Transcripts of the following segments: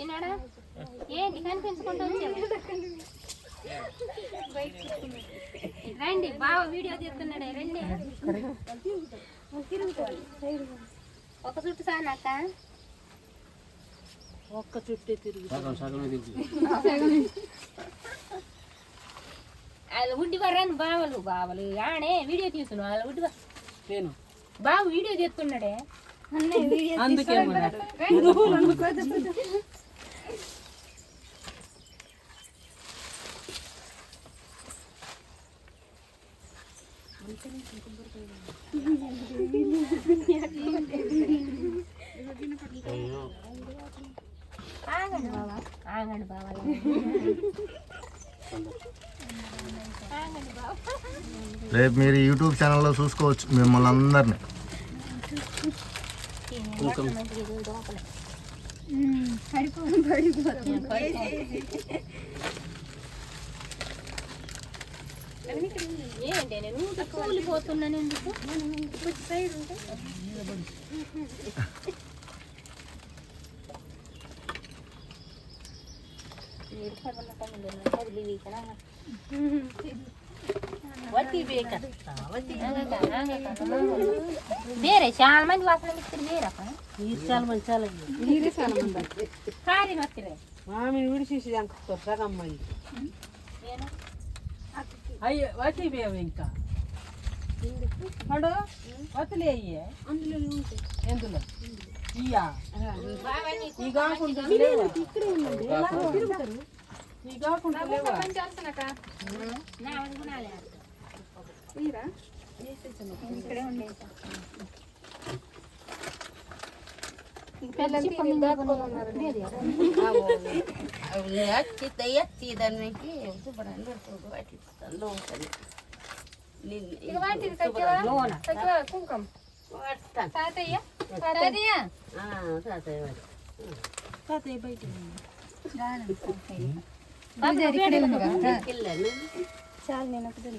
తిన్నాడా? ఏంటి కనిపించుకుంటూ వచ్చావు? రండి బావ వీడియో తీస్తున్నాడే రండి. ఒక చుట్టు సానక్క ఒక్క చుట్టే తిరిగి వాళ్ళ ఉడ్డి వరాను బావలు బావలు. ఆడే వీడియో తీస్తున్నావు వాళ్ళ ఉడ్డి నేను? బావ వీడియో తీస్తున్నాడే. అందుకే ఆగండి బావ ఆగండి బావ ఆగండి బావ రేపు మీరు యూట్యూబ్ ఛానల్లో చూసుకోవచ్చు మిమ్మల్ని అందరినీ ఏంటి నేను ఊరికే కూలిపోతున్నాను ఎందుకు మీరు పదకొండు పన్నెండు పది వీకనా వడ్డీ బేక వడ్డీ ಬೇರೆ ಶಾಲ್ ಮಂದಿ ವಾಸನೆ ಬಿಡ್ತೀರಿ ಬೇರಪ್ಪ నీరు చాలా మంది చాలా నీరే చాలా మంది ಕಾರಿ ನೋಡ್ತೀರಿ మామిని విడిచేసి అంకుతారు సగం మంది ಏನು అయ్యో బేవ ఇంకా? పడు వదిలే అయ్యే అందులోనే ఉంటాయి. ఎందులో? ఇయ్యా. ఈ కాకుండా కాకుండా ఇక్కడే ఇక వాటిది కట్టెవా కుంకం తాతయ్య తాతయ్య తాతయ్య బయట చాలా నేను ఒకటి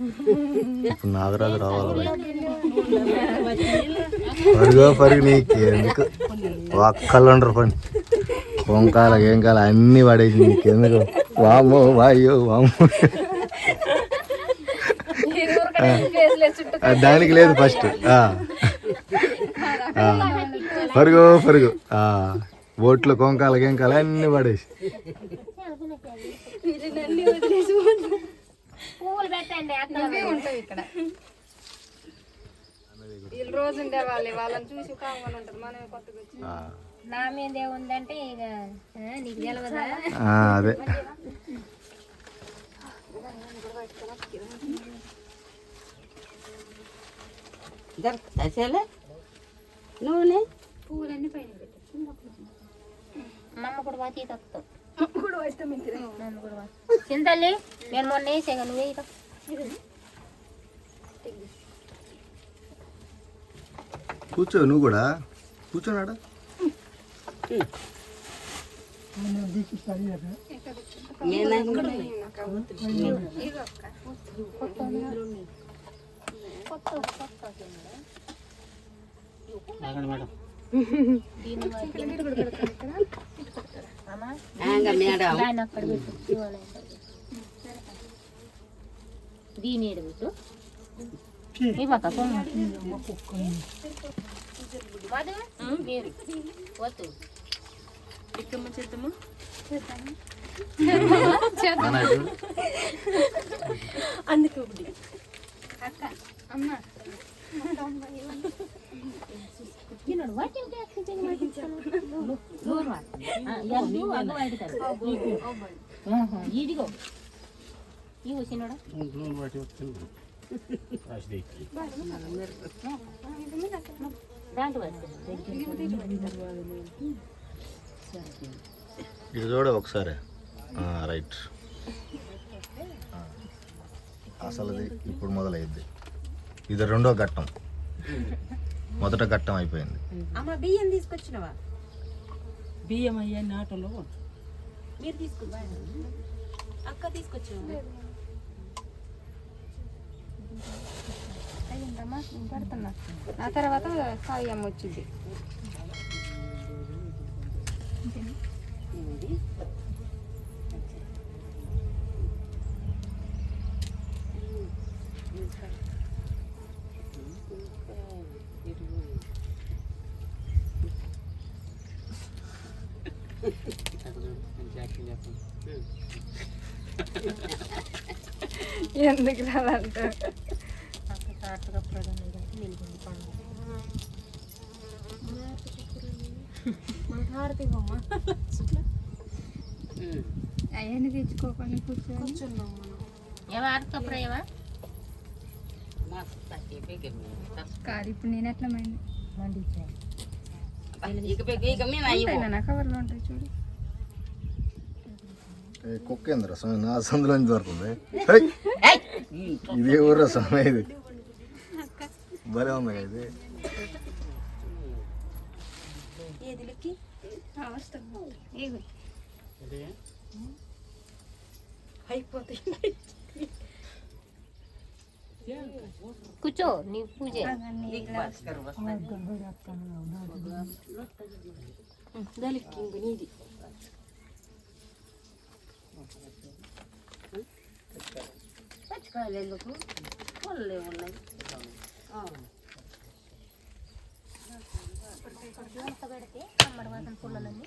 ఇప్పుడు నాగరాజు రావాలి పరుగో పరుగు నీకు ఎందుకు? ఒక్కళ్ళు ఉండరు పని. వంకాల ఏం కాల అన్ని పడేసి నీకు ఎందుకు? వామో వాయో వామో దానికి లేదు ఫస్ట్. పరుగు పరుగు. ఆ. బోట్లు కొంకాల గెంకాల అన్ని పడేసి. పువ్వులు పెట్టండి అక్కడ ఉంటాయి ఇక్కడ. వీళ్ళు రోజు ఉండే వాళ్ళే వాళ్ళని చూసి కామని ఉంటారు మనమే కొత్తగా వచ్చి. నా మీద ఏముందంటే ఇక ఆ, నీకు తెలియదా ఆ, అదే. నూనె? పువ్వులన్నీ పైన పెట్టారు మా అమ్మ కూడా వాతి తక్కువ చింతల్లి నేను మొన్న వేసాగా నువ్వు వేయక కూర్చో నువ్వు కూడా. కూర్చోనాడా దాన్ని దీని ఏడు ఇవ్వక వద్దు చేద్దాము అందుకే ఒకటి. అక్క అమ్మ. తినడు. వాటి ఇదిగో. ఇవి చిన్నడా దాంట్లో ఇది చూడ ఒకసారి. ఆ, రైట్. అసలు ఇప్పుడు మొదలైద్ది. ఇది రెండో ఘట్టం. మొదట ఘట్టం అయిపోయింది. అమ్మ బియ్యం తీసుకొచ్చినవా? బియ్యం అయ్యా నాటలో మీరు తీసుకొచ్చా అక్క తీసుకొచ్చినవా అయ్యిందమ్మ పెడుతున్నా. ఆ తర్వాత సాయి అమ్మ వచ్చింది. ఎందుకు రాలంటే అవన్నీ తెచ్చుకోకుండా కూర్చోండి. ఎవరితో ప్రేమ కాదు ఇప్పుడు నేను ఎట్లా మండి మండించాను కవర్లో ఉంటాయి చూడు. ఏ కుక్క ఏందిరా స్వామి? నా సందులో దొరుకుతుంది! ఇదే ఊర్రా స్వామి ఇది. భలే ఉంది ఇది. అయిపోతాయి. కూర్చో నీ పూజ దానికి పచ్చికాయలు ఎందుకు పొలలే ఉన్నాయి పెడితే అమ్మడి వాసన పుల్లలన్నీ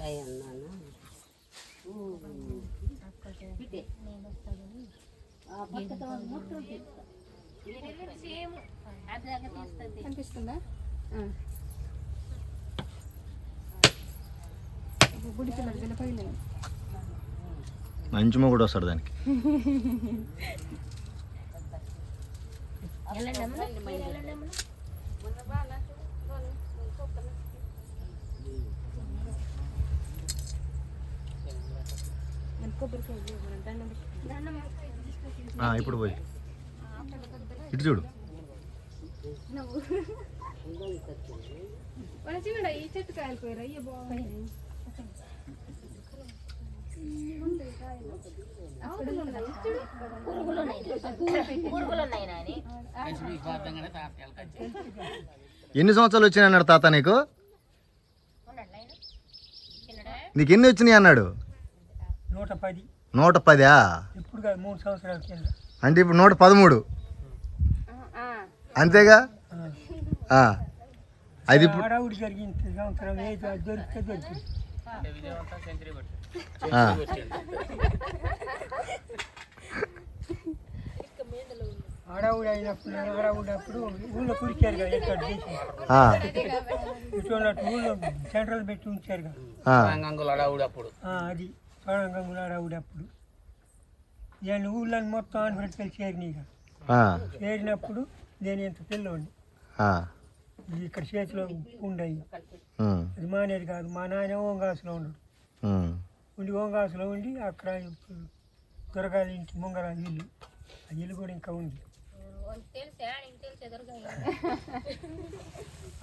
ఈసకాయ అన్నాను? కనిపిస్తుందా? గుడి పిల్లలు వెళ్ళిపోయలేదు మంచి మొగుడు వస్తాడు దానికి వెళ్ళండి అమ్మ మీరు వెళ్ళండి అమ్మ ఆ, ఇప్పుడు పోయి. ఇటు చూడు. ఈ చెట్టు అయ్యో బాగుంది ఎన్ని సంవత్సరాలు వచ్చినాయి అన్నాడు తాత నీకు? నీకు ఎన్ని వచ్చినాయి అన్నాడు? నూట పది. నూట పదా? ఇప్పుడు కాదు మూడు సంవత్సరాల కింద. అంటే ఇప్పుడు నూట పదమూడు. అంతేగా? ఆ. అది ఇప్పుడు ఆడావుడి జరిగింది సంవత్సరం ఏది అది దొరికితే దొరికింది. ఆ. ఆడావుడి అయినప్పుడు ఆడావుడి అప్పుడు ఊళ్ళో కురిచారు కదా ఎక్కడ చేసి. ఆ. ఊళ్ళో సెంట్రల్ పెట్టి ఉంచారు కదా. ఆ. ఆ, అది. ఆడావుడి అప్పుడు. నేను ఊళ్ళని మొత్తం ఆనపెట్టి చేరినాయి. చేరినప్పుడు నేను ఇంత పిల్లోండి ఆ. ఇక్కడ చేతిలో ఉండయి. అది మానేది కాదు మా నాయన ఓంగాసులో ఉండడు. ఉండి ఓంగాసులో ఉండి అక్కడ దొరగాల ఇంటి ముంగర ఇల్లు. ఆ ఇల్లు కూడా ఇంకా ఉంది.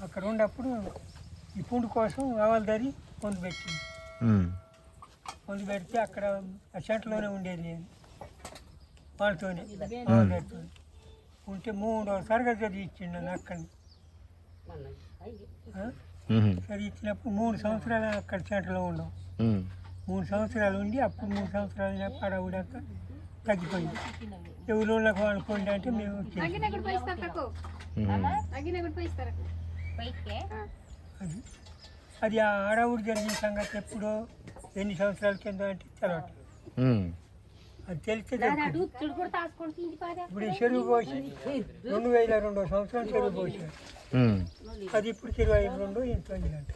అక్కడ ఉన్నప్పుడు ఈ పుండు కోసం ఆవలదరి పొందు పెట్టింది. ఉమ్. పొందు పెడితే అక్కడ ఆ చెట్లోనే ఉండేది నేను వాళ్ళతోనే. ఉంటే మూడు తరగతి చదివి ఇచ్చిండు నన్ను అక్కడ ఉమ్. చదివి ఇచ్చినప్పుడు మూడు సంవత్సరాలు అక్కడ ఉన్నాం ఉమ్. మూడు సంవత్సరాలు ఉండి అప్పుడు మూడు సంవత్సరాలు పడవుడాక తగ్గిపోయింది. ఎవరోళ్ళకి వాళ్ళు పోయింది అంటే మేము అది. అది ఆ ఆడవుడు జరిగిన సంగతి ఎప్పుడో ఎన్ని సంవత్సరాల కింద అంటే తెలవట. అది తెలిస్తే ఇప్పుడు ఈ చెరువు పోసి రెండు వేల రెండో సంవత్సరం చెరువు పోసారు. అది ఇప్పుడు ఇరవై రెండు ఇంట్లో అంట.